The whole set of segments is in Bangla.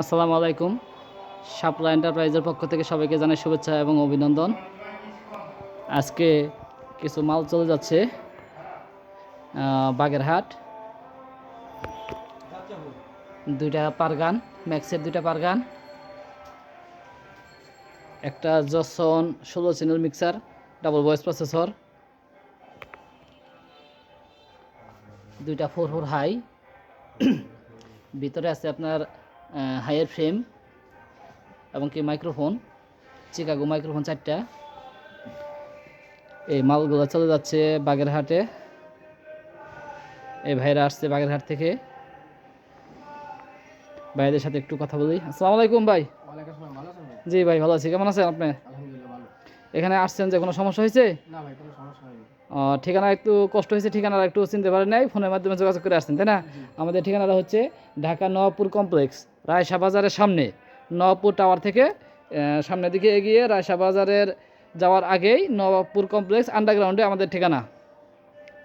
আসসালামু আলাইকুম। শাপলা এন্টারপ্রাইজের পক্ষ থেকে সবাইকে জানাই শুভেচ্ছা এবং অভিনন্দন। আজকে কিছু মাল চলে যাচ্ছে বাগেরহাট। দুইটা পারগান ম্যাক্সের দুইটা পারগান একটা জসন ষোলো channel mixer double voice processor দুইটা ফোর ফোর হাই ভিতরে আছে আপনার হাইয়ার ফ্রেম এবং কি মাইক্রোফোন চিকাগো মাইক্রোফোন চারটা। এই মালগুলো চলে যাচ্ছে বাগেরহাটে। এই ভাইরা আসছে বাগেরহাট থেকে। ভাইদের সাথে একটু কথা বলি। আসসালামু আলাইকুম ভাই। জি ভাই ভালো আছি। কেমন আছেন আপনি? এখানে আসছেন যে কোনো সমস্যা হয়েছে? ঠিকানা একটু কষ্ট হয়েছে ঠিকানা একটু চিনতে পারেন নাই। ফোনের মাধ্যমে যোগাযোগ করে আসছেন তাই না? আমাদের ঠিকানাটা হচ্ছে ঢাকা নবাবপুর কমপ্লেক্স। রায়শা বাজারের সামনে। নবাবপুর টাওয়ার থেকে সামনের দিকে এগিয়ে রায়সা বাজারের যাওয়ার আগেই নবাবপুর কমপ্লেক্স আন্ডারগ্রাউন্ডে আমাদের ঠিকানা।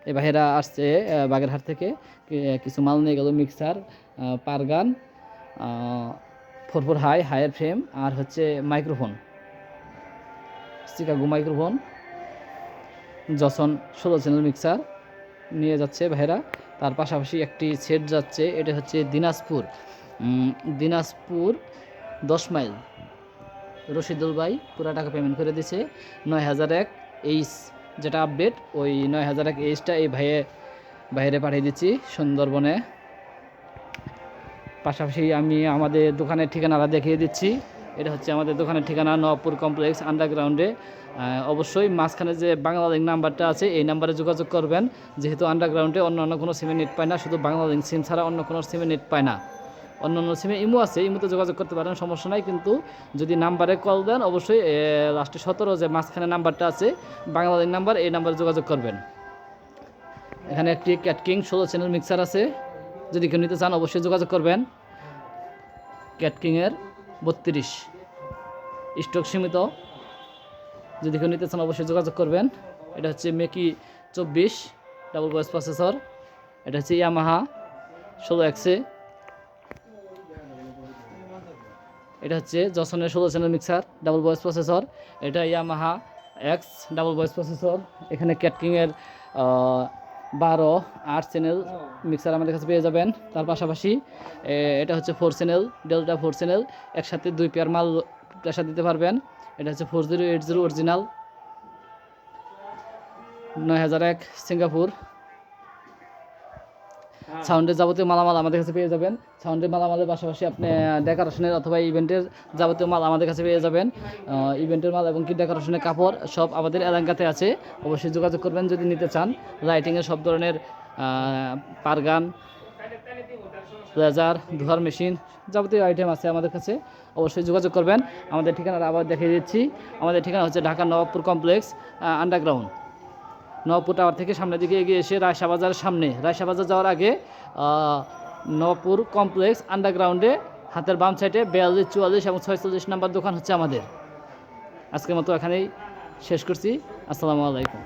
এই ভাইয়েরা আসছে বাগেরহাট থেকে কিছু মাল নিয়ে গেল, mixer পারগান four four high, higher frame, আর হচ্ছে মাইক্রোফোন। চিকাগো মাইক্রোফোন, জসন ষোলো চ্যানেল মিক্সার নিয়ে যাচ্ছে ভাইরা তার পাশাপাশি একটি সেট যাচ্ছে, এটা হচ্ছে দিনাজপুর। দিনাজপুর, দশ মাইল। রশিদুল ভাই পুরা টাকা পেমেন্ট করে দিছে, নয় হাজার এক এইচ যেটা আপডেট ওই নয় হাজার এক এইচটা এই ভাইয়ে বাইরে পাঠিয়ে দিচ্ছি সুন্দরবনে। পাশাপাশি আমি আমাদের দোকানের ঠিকানাটা দেখিয়ে দিচ্ছি। এটা হচ্ছে আমাদের দোকানের ঠিকানা নবপুর কমপ্লেক্স আন্ডারগ্রাউন্ডে অবশ্যই মাঝখানে যে বাংলা লিঙ্ক নাম্বারটা আছে, এই নাম্বারে যোগাযোগ করবেন। যেহেতু আন্ডারগ্রাউন্ডে অন্য অন্য কোনো সিমে নেট পায় না, শুধু বাংলা লিঙ্ক সিম ছাড়া অন্য কোনো সিমে নেট পায় না। অন্য অন্য সিমে ইমো আছে, ইমোতে যোগাযোগ করতে পারেন, সমস্যা নাই। কিন্তু যদি নাম্বারে কল দেন, অবশ্যই লাস্টে সতেরো যে মাঝখানে নাম্বারটা আছে বাংলা লিঙ্ক নাম্বার, এই নাম্বারে যোগাযোগ করবেন। এখানে একটি ক্যাটকিং ষোলো চ্যানেল মিক্সার আছে। যদি কেউ নিতে চান, অবশ্যই যোগাযোগ করবেন। ক্যাটকিংয়ের বত্রিশ। স্টক সীমিত। যদি কেউ নিতে চান, অবশ্যই যোগাযোগ করবেন। এটা হচ্ছে মেকি চব্বিশ ডাবল ভয়েস প্রসেসর এটা হচ্ছে ইয়ামাহা ষোলো এক্সে এটা হচ্ছে জসনের ষোলো channel mixer double voice processor এটা Yamaha X double voice processor এখানে ক্যাটকিংয়ের বারো, আট চ্যানেল মিক্সার আমাদের কাছে পেয়ে যাবেন। তার পাশাপাশি এটা হচ্ছে four channel delta four channel একসাথে দুই পেয়ার মাল প্রেশার দিতে পারবেন। এটা হচ্ছে four zero eight zero original নয় হাজার এক, সিঙ্গাপুর। সাউন্ডের যাবতীয় মালামাল আমাদের কাছে পেয়ে যাবেন। সাউন্ডের মালামালের পাশাপাশি আপনি ডেকোরেশনের অথবা ইভেন্টের যাবতীয় মাল আমাদের কাছে পেয়ে যাবেন। ইভেন্টের মাল এবং কি ডেকোরেশনের কাপড় সব আমাদের এলাকাতে আছে। অবশ্যই যোগাযোগ করবেন যদি নিতে চান। লাইটিংয়ের সব ধরনের পারগান লেজার ধোয়ার মেশিন যাবতীয় আইটেম আছে আমাদের কাছে। অবশ্যই যোগাযোগ করবেন। আমাদের ঠিকানাটা আবার দেখিয়ে দিচ্ছি। আমাদের ঠিকানা হচ্ছে Dhaka Nawabpur complex underground Nawabpur tower থেকে সামনের দিকে এগিয়ে এসে রায়শা বাজারের সামনে। রায়শা বাজার যাওয়ার আগে নবপুর কমপ্লেক্স আন্ডারগ্রাউন্ডে হাতের বাম সাইডে বিয়াল্লিশ, চুয়াল্লিশ এবং ছয়চল্লিশ নাম্বার দোকান হচ্ছে আমাদের। আজকের মতো এখানেই শেষ করছি। আসসালামু আলাইকুম।